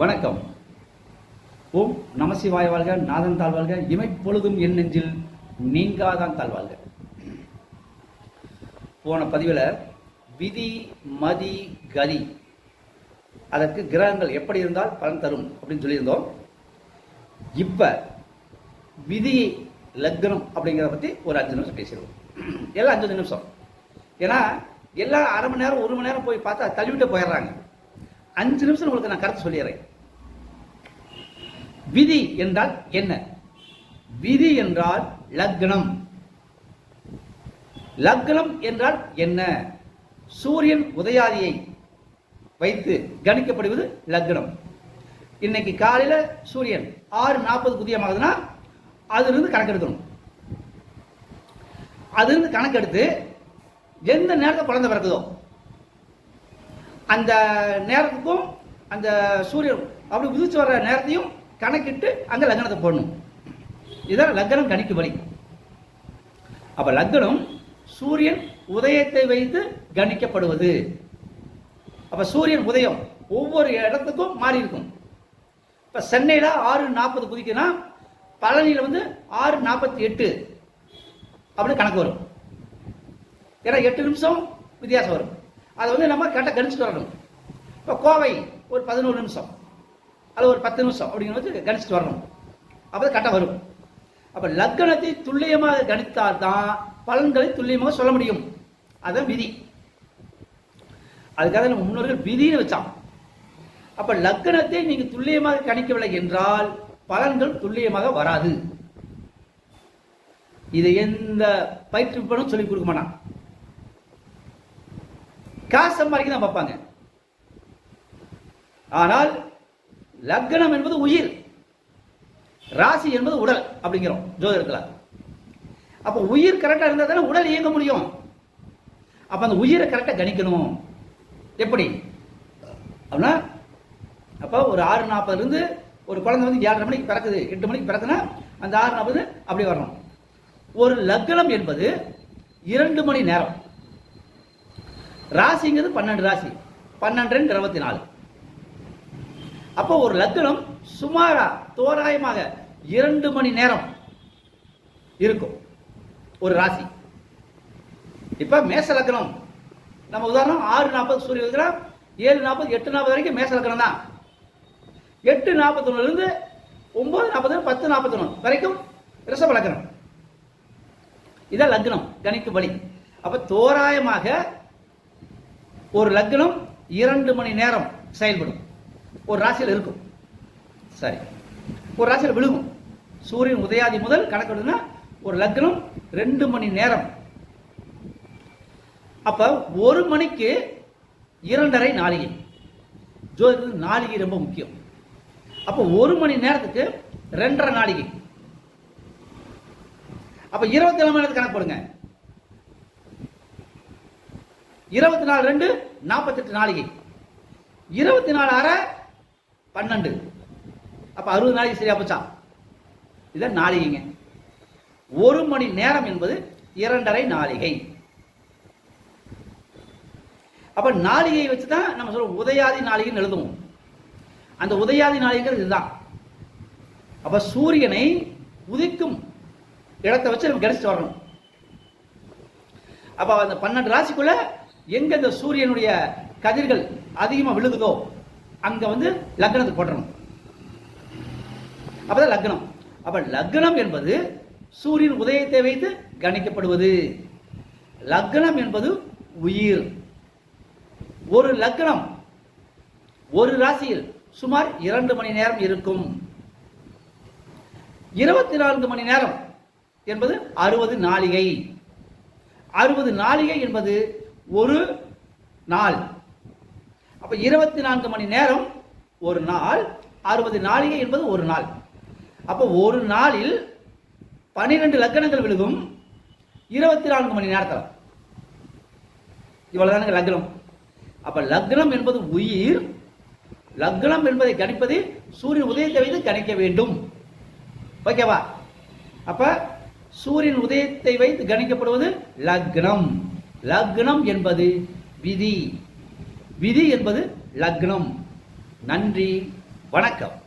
வணக்கம். ஓம் நமசிவாய வாழ்க நாதன் தாழ்வாழ்க இமைப்பொழுதும் என் நெஞ்சில் நீங்காதான் தாழ்வாழ்க. போன பதிவில் விதி மதி கதி அதற்கு கிரகங்கள் எப்படி இருந்தால் பலன் தரும் அப்படின்னு சொல்லியிருந்தோம். இப்போ விதி லக்னம் அப்படிங்கிறத பற்றி ஒரு அஞ்சு நிமிஷம் பேசிடுவோம். எல்லாம் அஞ்சு நிமிஷம். ஏன்னா எல்லாம் அரை மணி நேரம் ஒரு மணி நேரம் போய் பார்த்தா தள்ளிவிட்டு போயிடுறாங்க. அஞ்சு நிமிஷம் உங்களுக்கு நான் கருத்து சொல்லிடுறேன். விதி என்றால் என்ன? விதி என்றால் லக்னம். லக்னம் என்றால் என்ன? சூரியன் உதயாதியை வைத்து கணிக்கப்படுவது லக்னம். இன்னைக்கு காலையில சூரியன் ஆறு நாற்பது உதயமாகுதுன்னா அதிலிருந்து கணக்கெடுக்கணும் அதிலிருந்து கணக்கெடுத்து எந்த நேரத்தில் குழந்தை பிறக்குதோ அந்த நேரத்துக்கும் அந்த சூரியன் அப்படி உதிச்சு வர்ற நேரத்தையும் கணக்கிட்டு அந்த லக்னத்தை போடணும். இதான் லக்னம் கணிக்கு வழி. அப்ப லக்னம் சூரியன் உதயத்தை வைத்து கணிக்கப்படுவது. அப்ப சூரியன் உதயம் ஒவ்வொரு இடத்துக்கும் மாறி இருக்கும். இப்ப சென்னையில ஆறு நாற்பது குதிக்குன்னா பழனியில வந்து ஆறு நாற்பத்தி எட்டு அப்படின்னு கணக்கு வரும். ஏன்னா எட்டு நிமிஷம் வித்தியாசம் வரும். அதை வந்து நம்ம கரெக்டாக கணிச்சுட்டு வரணும். இப்போ கோவை ஒரு பதினோரு நிமிஷம். அல்லது ஒரு பத்து நிமிஷம் அப்படிங்கிற வச்சு கணிச்சுட்டு வரணும். அப்போ கரெக்டாக வரும். அப்போ லக்கணத்தை துல்லியமாக கணித்தால் தான் பலன்களை துல்லியமாக சொல்ல முடியும். அதுதான் விதி. அதுக்காக நம்ம முன்னோர்கள் விதின்னு வச்சான் அப்போ லக்கணத்தை நீங்கள் துல்லியமாக கணிக்கவில்லை என்றால் பலன்கள் துல்லியமாக வராது. இதை எந்த பயிற்றுவிப்பனும் சொல்லிக் கொடுக்க மாட்டான். காசு சம்பாதிக்க தான் பார்ப்பாங்க. ஆனால் லக்னம் என்பது உயிர் ராசி என்பது உடல் அப்படிங்கிறோம் ஜோதிடத்தில். அப்போ உயிர் கரெக்டாக இருந்தால் தானே உடல் இயங்க முடியும். அப்போ அந்த உயிரை கரெக்டாக கணிக்கணும். எப்படி? அப்படின்னா அப்போ ஒரு ஆறு நாற்பதுலேருந்து ஒரு குழந்தை வந்து ஏழரை மணிக்கு பிறக்குது எட்டு மணிக்கு பிறக்குன்னா அந்த ஆறு நாற்பது அப்படி வரணும். ஒரு லக்னம் என்பது இரண்டு மணி நேரம். ராசிங்கிறது பன்னெண்டு ராசி. பன்னெண்டு ரெண்டு இருபத்தி நாலு. அப்போ ஒரு லக்னம் சுமாரா தோராயமாக இரண்டு மணி நேரம் இருக்கும் ஒரு ராசி. இப்ப மேச லக்னம். நம்ம உதாரணம் ஆறு நாற்பது சூரிய உதயம் ஏழு நாற்பது எட்டு நாற்பது வரைக்கும் மேச லக்னம் தான். எட்டு நாற்பத்தொன்னுல இருந்து ஒன்பது நாற்பது பத்து நாற்பத்தொன்னு வரைக்கும் ரிஷப லக்னம். இதான் லக்னம் கணிக்கும் வழி அப்ப தோராயமாக ஒரு லக்னம் இரண்டு மணி நேரம் செயல்படும். ஒரு ராசியில் இருக்கும். சரி. ஒரு ராசியில் விழுகும். சூரியன் உதயாதி முதல் கணக்கு ஒரு லக்னம் ரெண்டு மணி நேரம். அப்ப ஒரு மணிக்கு இரண்டரை நாளிகை. ஜோதிடத்துக்கு நாளிகை ரொம்ப முக்கியம். அப்ப ஒரு மணி நேரத்துக்கு ரெண்டரை நாளிகை. அப்ப இருபத்தி ஏழு மணி நேரத்துக்கு கணக்கு போடுங்க. இருபத்தி நாலு ரெண்டு நாற்பத்தெட்டு நாளிகை. இருபத்தி நாலு அரை பன்னெண்டு. அப்போ அறுபது நாளைக்கு சரியா போச்சா? இதான் நாளிகைங்க. ஒரு மணி நேரம் என்பது இரண்டரை நாளிகை. அப்ப நாளிகையை வச்சு தான் நம்ம சொல்லுவோம் உதயாதி நாளிகைன்னு எழுதுவோம். அந்த உதயாதி நாளிகைங்கிறது இதுதான். அப்ப சூரியனை உதிக்கும் இடத்தை வச்சு நம்ம கணிச்சுட்டு வரணும். அப்ப அந்த பன்னெண்டு ராசிக்குள்ள எங்க இந்த சூரியனுடைய கதிர்கள் அதிகமாக விழுகுதோ அங்க வந்து லக்னத்துக்கு போடணும் அப்பதான் லக்னம். அப்ப லக்னம் என்பது சூரியன் உதயத்தை வைத்து கணிக்கப்படுவது. லக்னம் என்பது உயிர். ஒரு லக்னம் ஒரு ராசியில் சுமார் இரண்டு மணி நேரம் இருக்கும். இருபத்தி நான்கு மணி நேரம் என்பது அறுபது நாளிகை. அறுபது நாளிகை என்பது ஒரு நாள். அப்ப இருபத்தி நான்கு மணி நேரம் ஒரு நாள் அறுபது நாளிகை என்பது ஒரு நாள். அப்போ ஒரு நாளில் பன்னிரெண்டு லக்கணங்கள் விழுகும் இருபத்தி நான்கு மணி நேரத்தில். இவ்வளோதானுங்க லக்னம். அப்ப லக்னம் என்பது உயிர் லக்னம் என்பதை கணிப்பது சூரியன் உதயத்தை வைத்து கணிக்க வேண்டும். ஓகேவா? அப்ப சூரியன் உதயத்தை வைத்து கணிக்கப்படுவது லக்னம். லக்னம் என்பது விதி. விதி என்பது லக்னம். நன்றி. வணக்கம்.